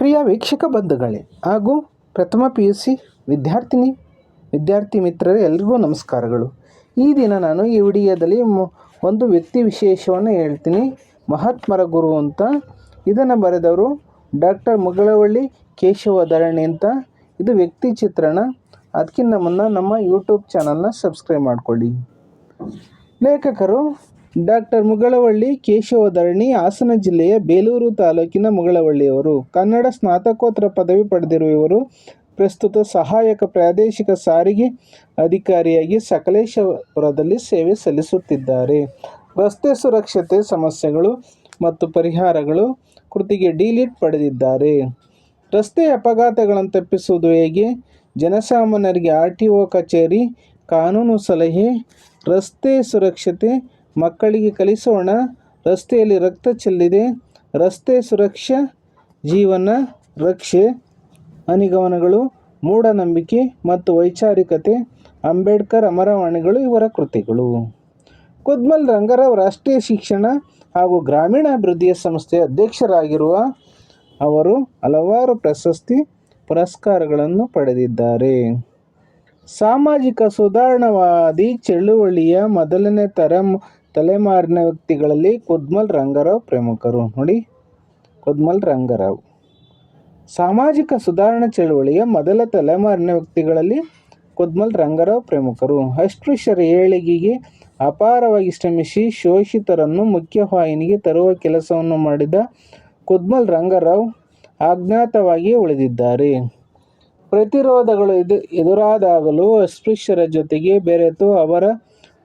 ಪ್ರಿಯ ವೀಕ್ಷಕ ಬಂಧುಗಳೇ, ಹಾಗೂ ಪ್ರಥಮ ಪಿ ಯು ಸಿ ವಿದ್ಯಾರ್ಥಿನಿ, ವಿದ್ಯಾರ್ಥಿ ಮಿತ್ರರೇ, ಎಲ್ರಿಗೂ ನಮಸ್ಕಾರಗಳು. ಈ ದಿನ ನಾನು ಈ ವಿಡಿಯೋದಲ್ಲಿ ಒಂದು ವ್ಯಕ್ತಿ ವಿಶೇಷವನ್ನು ಹೇಳ್ತೀನಿ. ಮಹಾತ್ಮರ ಗುರು ಅಂತ. ಇದನ್ನು ಬರೆದವರು ಡಾಕ್ಟರ್ ಮುಗಳವಳ್ಳಿ ಕೇಶವ ಧರಣಿ ಅಂತ. ಇದು ವ್ಯಕ್ತಿ ಚಿತ್ರಣ. ಅದಕ್ಕಿಂತ ಮುನ್ನ ನಮ್ಮ ಯೂಟ್ಯೂಬ್ ಚಾನಲ್ನ ಸಬ್ಸ್ಕ್ರೈಬ್ ಮಾಡಿಕೊಳ್ಳಿ. ಲೇಖಕರು ಡಾಕ್ಟರ್ ಮುಗಳವಳ್ಳಿ ಕೇಶವಧರಣಿ ಹಾಸನ ಜಿಲ್ಲೆಯ ಬೇಲೂರು ತಾಲೂಕಿನ ಮುಗಳವಳ್ಳಿಯವರು. ಕನ್ನಡ ಸ್ನಾತಕೋತ್ತರ ಪದವಿ ಪಡೆದಿರುವ ಇವರು ಪ್ರಸ್ತುತ ಸಹಾಯಕ ಪ್ರಾದೇಶಿಕ ಸಾರಿಗೆ ಅಧಿಕಾರಿಯಾಗಿ ಸಕಲೇಶಪುರದಲ್ಲಿ ಸೇವೆ ಸಲ್ಲಿಸುತ್ತಿದ್ದಾರೆ. ರಸ್ತೆ ಸುರಕ್ಷತೆ ಸಮಸ್ಯೆಗಳು ಮತ್ತು ಪರಿಹಾರಗಳು ಕೃತಿಗೆ ಡಿಲೀಟ್ ಪಡೆದಿದ್ದಾರೆ. ರಸ್ತೆ ಅಪಘಾತಗಳನ್ನು ತಪ್ಪಿಸುವುದು ಹೇಗೆ? ಜನಸಾಮಾನ್ಯರಿಗೆ ಆರ್ ಟಿ ಒ ಕಚೇರಿ, ಕಾನೂನು ಸಲಹೆ, ರಸ್ತೆ ಸುರಕ್ಷತೆ ಮಕ್ಕಳಿಗೆ ಕಲಿಸೋಣ. ರಸ್ತೆಯಲ್ಲಿ ರಕ್ತ ಚೆಲ್ಲಿದೆ. ರಸ್ತೆ ಸುರಕ್ಷಾ, ಜೀವನ ರಕ್ಷೆ, ಅನಿಗಮನಗಳು, ಮೂಢನಂಬಿಕೆ ಮತ್ತು ವೈಚಾರಿಕತೆ, ಅಂಬೇಡ್ಕರ್ ಅಮರವಾಣಿಗಳು ಇವರ ಕೃತಿಗಳು. ಕುದ್ಮಲ್ ರಂಗರಾವ್ ರಾಷ್ಟ್ರೀಯ ಶಿಕ್ಷಣ ಹಾಗೂ ಗ್ರಾಮೀಣಾಭಿವೃದ್ಧಿಯ ಸಂಸ್ಥೆಯ ಅಧ್ಯಕ್ಷರಾಗಿರುವ ಅವರು ಹಲವಾರು ಪ್ರಶಸ್ತಿ ಪುರಸ್ಕಾರಗಳನ್ನು ಪಡೆದಿದ್ದಾರೆ. ಸಾಮಾಜಿಕ ಸುಧಾರಣಾವಾದಿ, ಚಳುವಳಿಯ ಮೊದಲನೇ ತರ ತಲೆಮಾರಿನ ವ್ಯಕ್ತಿಗಳಲ್ಲಿ ಕುದ್ಮಲ್ ರಂಗರಾವ್ ಪ್ರಮುಖರು. ನೋಡಿ, ಕುದ್ಮಲ್ ರಂಗರಾವ್. ಸಾಮಾಜಿಕ ಸುಧಾರಣಾ ಚಳುವಳಿಯ ಮೊದಲ ತಲೆಮಾರಿನ ವ್ಯಕ್ತಿಗಳಲ್ಲಿ ಕುದ್ಮಲ್ ರಂಗರಾವ್ ಪ್ರಮುಖರು. ಅಸ್ಪೃಶ್ಯರ ಏಳಿಗೆಗೆ ಅಪಾರವಾಗಿ ಶ್ರಮಿಸಿ ಶೋಷಿತರನ್ನು ಮುಖ್ಯವಾಹಿನಿಗೆ ತರುವ ಕೆಲಸವನ್ನು ಮಾಡಿದ ಕುದ್ಮಲ್ ರಂಗರಾವ್ ಅಜ್ಞಾತವಾಗಿ ಉಳಿದಿದ್ದಾರೆ. ಪ್ರತಿರೋಧಗಳು ಎದು, ಎದುರಾದಾಗಲೂ ಅಸ್ಪೃಶ್ಯರ ಜೊತೆಗೆ ಬೆರೆತು ಅವರ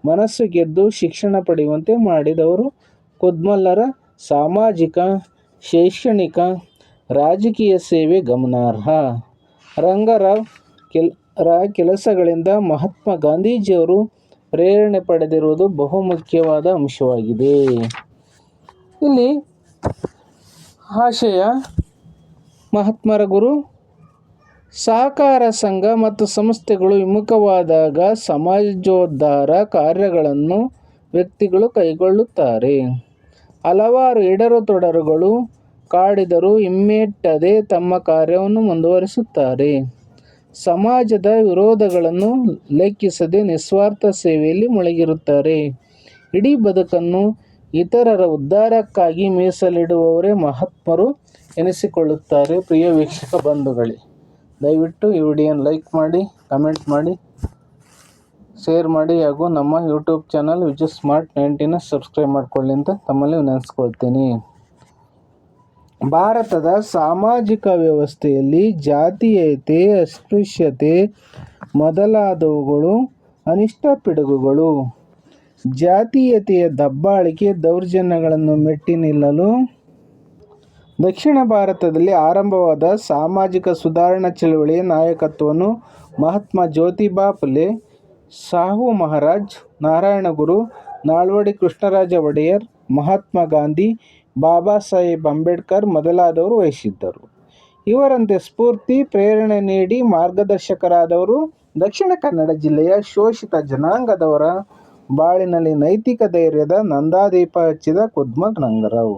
ಮನಸ್ಸು ಗೆದ್ದು ಶಿಕ್ಷಣ ಪಡೆಯುವಂತೆ ಮಾಡಿದವರು ಕುದ್ಮಲ್ಲರ ಸಾಮಾಜಿಕ, ಶೈಕ್ಷಣಿಕ, ರಾಜಕೀಯ ಸೇವೆ ಗಮನಾರ್ಹ. ರಂಗರಾವ್ ಕೆಲ್, ರ, ಕೆಲಸಗಳಿಂದ ಮಹಾತ್ಮ ಗಾಂಧೀಜಿಯವರು ಪ್ರೇರಣೆ ಪಡೆದಿರುವುದು ಬಹುಮುಖ್ಯವಾದ ಅಂಶವಾಗಿದೆ. ಇಲ್ಲಿ ಆಶಯ ಮಹಾತ್ಮರ ಗುರು ಸಹಕಾರ ಸಂಘ ಮತ್ತು ಸಂಸ್ಥೆಗಳು ವಿಮುಖವಾದಾಗ ಸಮಾಜೋದ್ಧಾರ ಕಾರ್ಯಗಳನ್ನು ವ್ಯಕ್ತಿಗಳು ಕೈಗೊಳ್ಳುತ್ತಾರೆ. ಹಲವಾರು ಎಡರು ತೊಡರುಗಳು ಕಾಡಿದರೂ ಹಿಮ್ಮೆಟ್ಟದೆ ತಮ್ಮ ಕಾರ್ಯವನ್ನು ಮುಂದುವರಿಸುತ್ತಾರೆ. ಸಮಾಜದ ವಿರೋಧಗಳನ್ನು ಲೆಕ್ಕಿಸದೆ ನಿಸ್ವಾರ್ಥ ಸೇವೆಯಲ್ಲಿ ಮುಳುಗಿರುತ್ತಾರೆ. ಇಡೀ ಬದುಕನ್ನು ಇತರರ ಉದ್ಧಾರಕ್ಕಾಗಿ ಮೀಸಲಿಡುವವರೇ ಮಹಾತ್ಮರು ಎನಿಸಿಕೊಳ್ಳುತ್ತಾರೆ. ಪ್ರಿಯ ವೀಕ್ಷಕ ಬಂಧುಗಳೇ ದಯವಿಟ್ಟು ಈ ವಿಡಿಯೋನ ಲೈಕ್ ಮಾಡಿ, ಕಮೆಂಟ್ ಮಾಡಿ, ಶೇರ್ ಮಾಡಿ ಹಾಗೂ ನಮ್ಮ ಯೂಟ್ಯೂಬ್ ಚಾನಲ್ ವಿಜು ಸ್ಮಾರ್ಟ್ ನೈಂಟಿನ ಸಬ್ಸ್ಕ್ರೈಬ್ ಮಾಡ್ಕೊಳ್ಳಿ ಅಂತ ತಮ್ಮಲ್ಲಿ ನೆನೆಸ್ಕೊಳ್ತೀನಿ. ಭಾರತದ ಸಾಮಾಜಿಕ ವ್ಯವಸ್ಥೆಯಲ್ಲಿ ಜಾತೀಯತೆ, ಅಸ್ಪೃಶ್ಯತೆ ಮೊದಲಾದವುಗಳು ಅನಿಷ್ಟ ಪಿಡುಗುಗಳು. ಜಾತೀಯತೆಯ ದಬ್ಬಾಳಿಕೆ ದೌರ್ಜನ್ಯಗಳನ್ನು ಮೆಟ್ಟಿ ನಿಲ್ಲಲು ದಕ್ಷಿಣ ಭಾರತದಲ್ಲಿ ಆರಂಭವಾದ ಸಾಮಾಜಿಕ ಸುಧಾರಣಾ ಚಳವಳಿಯ ನಾಯಕತ್ವವನ್ನು ಮಹಾತ್ಮ ಜ್ಯೋತಿಬಾ ಫುಲೆ, ಸಾಹು ಮಹಾರಾಜ್, ನಾರಾಯಣಗುರು ನಾಳ್ವಡಿ ಕೃಷ್ಣರಾಜ ಒಡೆಯರ್, ಮಹಾತ್ಮ ಗಾಂಧಿ, ಬಾಬಾ ಸಾಹೇಬ್ ಅಂಬೇಡ್ಕರ್ ಮೊದಲಾದವರು ವಹಿಸಿದ್ದರು. ಇವರಂತೆ ಸ್ಫೂರ್ತಿ, ಪ್ರೇರಣೆ ನೀಡಿ ಮಾರ್ಗದರ್ಶಕರಾದವರು ದಕ್ಷಿಣ ಕನ್ನಡ ಜಿಲ್ಲೆಯ ಶೋಷಿತ ಜನಾಂಗದವರ ಬಾಳಿನಲ್ಲಿ ನೈತಿಕ ಧೈರ್ಯದ ನಂದಾದೀಪ ಹಚ್ಚಿದ ಕುದ್ಮ ರಂಗರಾವ್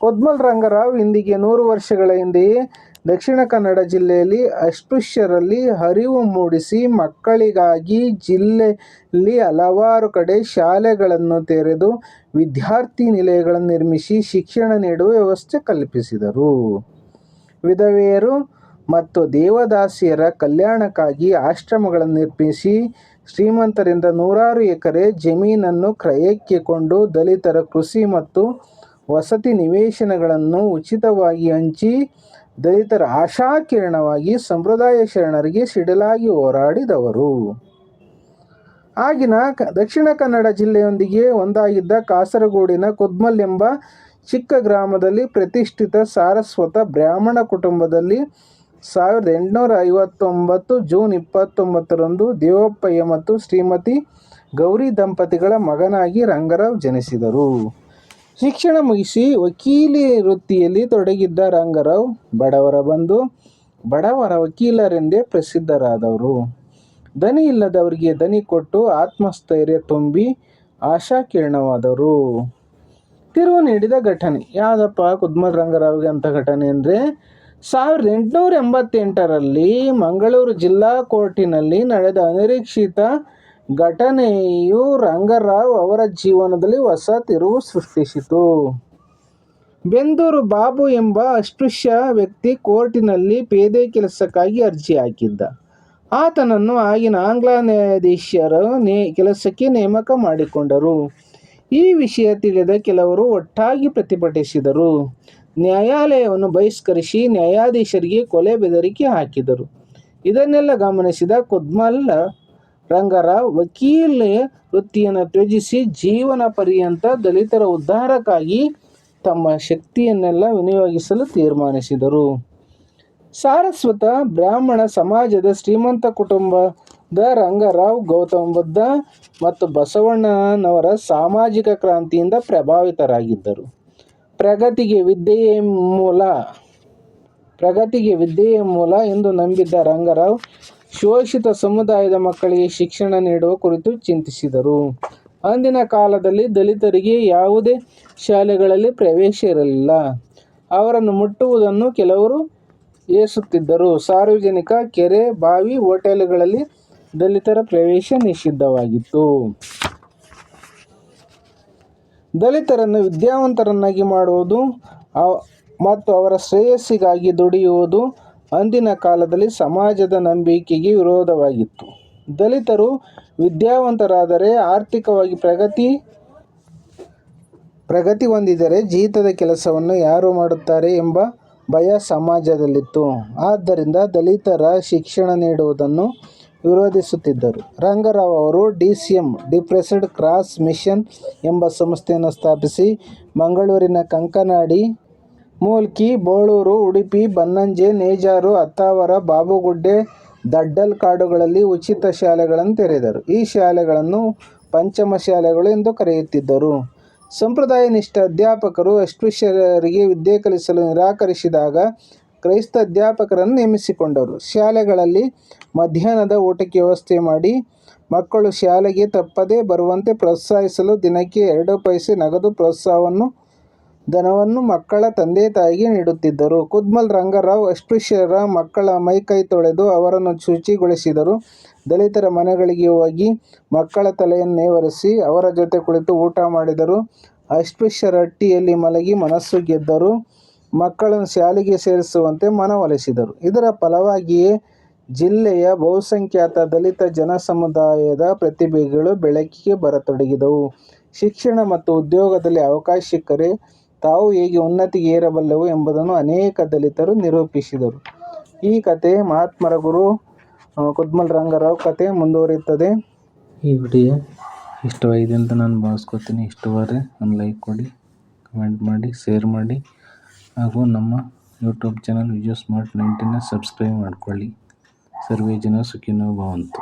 ಕೊದ್ಮಲ್ ರಂಗರಾವ್ ಇಂದಿಗೆ ನೂರು ವರ್ಷಗಳ ಹಿಂದೆಯೇ ದಕ್ಷಿಣ ಕನ್ನಡ ಜಿಲ್ಲೆಯಲ್ಲಿ ಅಸ್ಪೃಶ್ಯರಲ್ಲಿ ಅರಿವು ಮೂಡಿಸಿ ಮಕ್ಕಳಿಗಾಗಿ ಜಿಲ್ಲೆಯಲ್ಲಿ ಹಲವಾರು ಕಡೆ ಶಾಲೆಗಳನ್ನು ತೆರೆದು ವಿದ್ಯಾರ್ಥಿ ನಿಲಯಗಳನ್ನು ನಿರ್ಮಿಸಿ ಶಿಕ್ಷಣ ನೀಡುವ ವ್ಯವಸ್ಥೆ ಕಲ್ಪಿಸಿದರು. ವಿಧವೆಯರು ಮತ್ತು ದೇವದಾಸಿಯರ ಕಲ್ಯಾಣಕ್ಕಾಗಿ ಆಶ್ರಮಗಳನ್ನು ನಿರ್ಮಿಸಿ ಶ್ರೀಮಂತರಿಂದ ನೂರಾರು ಎಕರೆ ಜಮೀನನ್ನು ಕ್ರಯಕ್ಕೆ ಕೊಂಡು ದಲಿತರ ಕೃಷಿ ಮತ್ತು ವಸತಿ ನಿವೇಶನಗಳನ್ನು ಉಚಿತವಾಗಿ ಹಂಚಿ ದಲಿತರ ಆಶಾಕಿರಣವಾಗಿ ಸಂಪ್ರದಾಯ ಶರಣರಿಗೆ ಸಿಡಿಲಾಗಿ ಹೋರಾಡಿದವರು. ಆಗಿನ ದಕ್ಷಿಣ ಕನ್ನಡ ಜಿಲ್ಲೆಯೊಂದಿಗೆ ಒಂದಾಗಿದ್ದ ಕಾಸರಗೋಡಿನ ಕುದ್ಮಲ್ ಎಂಬ ಚಿಕ್ಕ ಗ್ರಾಮದಲ್ಲಿ ಪ್ರತಿಷ್ಠಿತ ಸಾರಸ್ವತ ಬ್ರಾಹ್ಮಣ ಕುಟುಂಬದಲ್ಲಿ ಸಾವಿರದ ಎಂಟುನೂರ ಐವತ್ತೊಂಬತ್ತು ಜೂನ್ ಇಪ್ಪತ್ತೊಂಬತ್ತರಂದು ದೇವಪ್ಪಯ್ಯ ಮತ್ತು ಶ್ರೀಮತಿ ಗೌರಿ ದಂಪತಿಗಳ ಮಗನಾಗಿ ರಂಗರಾವ್ ಜನಿಸಿದರು. ಶಿಕ್ಷಣ ಮುಗಿಸಿ ವಕೀಲಿ ವೃತ್ತಿಯಲ್ಲಿ ತೊಡಗಿದ್ದ ರಂಗರಾವ್ ಬಡವರ ಬಂದು ಬಡವರ ವಕೀಲರೆಂದೇ ಪ್ರಸಿದ್ಧರಾದವರು. ದನಿ ಇಲ್ಲದವರಿಗೆ ದನಿ ಕೊಟ್ಟು ಆತ್ಮಸ್ಥೈರ್ಯ ತುಂಬಿ ಆಶಾಕಿರಣವಾದರು ತಿರುವು ನೀಡಿದ ಘಟನೆ. ಯಾವುದಪ್ಪ ಕುದ್ಮಲ್ ರಂಗರಾವ್ಗೆ ಅಂತ ಘಟನೆ ಅಂದರೆ, ಸಾವಿರದ ಎಂಟುನೂರ ಎಂಬತ್ತೆಂಟರಲ್ಲಿ ಮಂಗಳೂರು ಜಿಲ್ಲಾ ಕೋರ್ಟಿನಲ್ಲಿ ನಡೆದ ಅನಿರೀಕ್ಷಿತ ಘಟನೆಯು ರಂಗರಾವ್ ಅವರ ಜೀವನದಲ್ಲಿ ಹೊಸ ತಿರುವು ಸೃಷ್ಟಿಸಿತು. ಬೆಂದೂರು ಬಾಬು ಎಂಬ ಅಸ್ಪೃಶ್ಯ ವ್ಯಕ್ತಿ ಕೋರ್ಟಿನಲ್ಲಿ ಪೇದೆ ಕೆಲಸಕ್ಕಾಗಿ ಅರ್ಜಿ ಹಾಕಿದ್ದ. ಆತನನ್ನು ಆಗಿನ ಆಂಗ್ಲ ನ್ಯಾಯಾಧೀಶರು ನೇ, ಕೆಲಸಕ್ಕೆ ನೇಮಕ ಮಾಡಿಕೊಂಡರು. ಈ ವಿಷಯ ತಿಳಿದ ಕೆಲವರು ಒಟ್ಟಾಗಿ ಪ್ರತಿಭಟಿಸಿದರು. ನ್ಯಾಯಾಲಯವನ್ನು ಬಹಿಷ್ಕರಿಸಿ ನ್ಯಾಯಾಧೀಶರಿಗೆ ಕೊಲೆ ಬೆದರಿಕೆ ಹಾಕಿದರು. ಇದನ್ನೆಲ್ಲ ಗಮನಿಸಿದ ಕುದ್ಮಲ್ ರಂಗರಾವ್ ವಕೀಲ ವೃತ್ತಿಯನ್ನು ತ್ಯಜಿಸಿ ಜೀವನ ಪರ್ಯಂತ ದಲಿತರ ಉದ್ಧಾರಕ್ಕಾಗಿ ತಮ್ಮ ಶಕ್ತಿಯನ್ನೆಲ್ಲ ವಿನಿಯೋಗಿಸಲು ತೀರ್ಮಾನಿಸಿದರು. ಸಾರಸ್ವತ ಬ್ರಾಹ್ಮಣ ಸಮಾಜದ ಶ್ರೀಮಂತ ಕುಟುಂಬದ ರಂಗರಾವ್ ಗೌತಮ ಬುದ್ಧ ಮತ್ತು ಬಸವಣ್ಣನವರ ಸಾಮಾಜಿಕ ಕ್ರಾಂತಿಯಿಂದ ಪ್ರಭಾವಿತರಾಗಿದ್ದರು. ಪ್ರಗತಿಗೆ ವಿದ್ಯೆಯೇ ಮೂಲ, ಪ್ರಗತಿಗೆ ವಿದ್ಯೆಯೇ ಮೂಲ ಎಂದು ನಂಬಿದ್ದ ರಂಗರಾವ್ ಶೋಷಿತ ಸಮುದಾಯದ ಮಕ್ಕಳಿಗೆ ಶಿಕ್ಷಣ ನೀಡುವ ಕುರಿತು ಚಿಂತಿಸಿದರು. ಅಂದಿನ ಕಾಲದಲ್ಲಿ ದಲಿತರಿಗೆ ಯಾವುದೇ ಶಾಲೆಗಳಲ್ಲಿ ಪ್ರವೇಶ ಇರಲಿಲ್ಲ. ಅವರನ್ನು ಮುಟ್ಟುವುದನ್ನು ಕೆಲವರು ಏಸುತ್ತಿದ್ದರು. ಸಾರ್ವಜನಿಕ ಕೆರೆ, ಬಾವಿ, ಹೋಟೆಲ್ಗಳಲ್ಲಿ ದಲಿತರ ಪ್ರವೇಶ ನಿಷಿದ್ಧವಾಗಿತ್ತು. ದಲಿತರನ್ನು ವಿದ್ಯಾವಂತರನ್ನಾಗಿ ಮಾಡುವುದು ಮತ್ತು ಅವರ ಶ್ರೇಯಸ್ಸಿಗಾಗಿ ದುಡಿಯುವುದು ಅಂದಿನ ಕಾಲದಲ್ಲಿ ಸಮಾಜದ ನಂಬಿಕೆಗೆ ವಿರೋಧವಾಗಿತ್ತು. ದಲಿತರು ವಿದ್ಯಾವಂತರಾದರೆ ಆರ್ಥಿಕವಾಗಿ ಪ್ರಗತಿ ಪ್ರಗತಿ ಹೊಂದಿದರೆ ಜೀತದ ಕೆಲಸವನ್ನು ಯಾರು ಮಾಡುತ್ತಾರೆ ಎಂಬ ಭಯ ಸಮಾಜದಲ್ಲಿತ್ತು. ಆದ್ದರಿಂದ ದಲಿತರ ಶಿಕ್ಷಣ ನೀಡುವುದನ್ನು ವಿರೋಧಿಸುತ್ತಿದ್ದರು. ರಂಗರಾವ್ ಅವರು D C M depressed cross mission ಎಂಬ ಸಂಸ್ಥೆಯನ್ನು ಸ್ಥಾಪಿಸಿ ಮಂಗಳೂರಿನ ಕಂಕನಾಡಿ ಮೂಲ್ಕಿ, ಬೋಳೂರು, ಉಡುಪಿ, ಬನ್ನಂಜೆ, ನೇಜಾರು, ಅತ್ತಾವರ, ಬಾಬುಗುಡ್ಡೆ, ದಡ್ಡಲ್ ಕಾಡುಗಳಲ್ಲಿ ಉಚಿತ ಶಾಲೆಗಳನ್ನು ತೆರೆದರು. ಈ ಶಾಲೆಗಳನ್ನು ಪಂಚಮ ಶಾಲೆಗಳು ಎಂದು ಕರೆಯುತ್ತಿದ್ದರು. ಸಂಪ್ರದಾಯ ನಿಷ್ಠ ಅಧ್ಯಾಪಕರು ಅಸ್ಪೃಶ್ಯರಿಗೆ ವಿದ್ಯೆ ಕಲಿಸಲು ನಿರಾಕರಿಸಿದಾಗ ಕ್ರೈಸ್ತ ಅಧ್ಯಾಪಕರನ್ನು ನೇಮಿಸಿಕೊಂಡರು. ಶಾಲೆಗಳಲ್ಲಿ ಮಧ್ಯಾಹ್ನದ ಊಟಕ್ಕೆ ವ್ಯವಸ್ಥೆ ಮಾಡಿ, ಮಕ್ಕಳು ಶಾಲೆಗೆ ತಪ್ಪದೇ ಬರುವಂತೆ ಪ್ರೋತ್ಸಾಹಿಸಲು ದಿನಕ್ಕೆ ಎರಡು ಪೈಸೆ ನಗದು ಪ್ರೋತ್ಸಾಹವನ್ನು ಧನವನ್ನು ಮಕ್ಕಳ ತಂದೆ ತಾಯಿಗೆ ನೀಡುತ್ತಿದ್ದರು. ಕುದ್ಮಲ್ ರಂಗರಾವ್, ಅಸ್ಪೃಶ್ಯರ ಮಕ್ಕಳ ಮೈಕೈ ತೊಳೆದು ಅವರನ್ನು ಶುಚಿಗೊಳಿಸಿದರು. ದಲಿತರ ಮನೆಗಳಿಗೆ ಹೋಗಿ ಮಕ್ಕಳ ತಲೆಯನ್ನೇ ಒರೆಸಿ ಅವರ ಜೊತೆ ಕುಳಿತು ಊಟ ಮಾಡಿದರು. ಅಸ್ಪೃಶ್ಯರ ಹಟ್ಟಿಯಲ್ಲಿ ಮಲಗಿ ಮನಸ್ಸು ಗೆದ್ದರು. ಮಕ್ಕಳನ್ನು ಶಾಲೆಗೆ ಸೇರಿಸುವಂತೆ ಮನವೊಲಿಸಿದರು. ಇದರ ಫಲವಾಗಿಯೇ ಜಿಲ್ಲೆಯ ಬಹುಸಂಖ್ಯಾತ ದಲಿತ ಜನಸಮುದಾಯದ ಪ್ರತಿಭೆಗಳು ಬೆಳಕಿಗೆ ಬರತೊಡಗಿದವು. ಶಿಕ್ಷಣ ಮತ್ತು ಉದ್ಯೋಗದಲ್ಲಿ ಅವಕಾಶ ಸಿಕ್ಕರೆ ತಾವು ಹೇಗೆ ಉನ್ನತಿಗೆ ಏರಬಲ್ಲವು ಎಂಬುದನ್ನು ಅನೇಕ ದಲಿತರು ನಿರೂಪಿಸಿದರು. ಈ ಕತೆ ಮಹಾತ್ಮರ ಗುರು ಕುದ್ಮಲ್ ರಂಗರಾವ್ ಕತೆ ಮುಂದುವರಿಯುತ್ತದೆ. ಈ ವಿಡಿಯೋ ಇಷ್ಟವಾಗಿದೆ ಅಂತ ನಾನು ಭಾವಿಸ್ಕೊತೀನಿ. ಇಷ್ಟವಾದರೆ ಒಂದು ಲೈಕ್ ಕೊಡಿ ಕಮೆಂಟ್ ಮಾಡಿ ಶೇರ್ ಮಾಡಿ. ಹಾಗೂ ನಮ್ಮ ಯೂಟ್ಯೂಬ್ ಚಾನಲ್ ವಿಜಯ್ ಸ್ಮಾರ್ಟ್ ನೈಂಟಿನ ಸಬ್ಸ್ಕ್ರೈಬ್ ಮಾಡ್ಕೊಳ್ಳಿ. ಸರ್ವೇ ಜನ ಸುಖಿನೋ ಭವಂತು.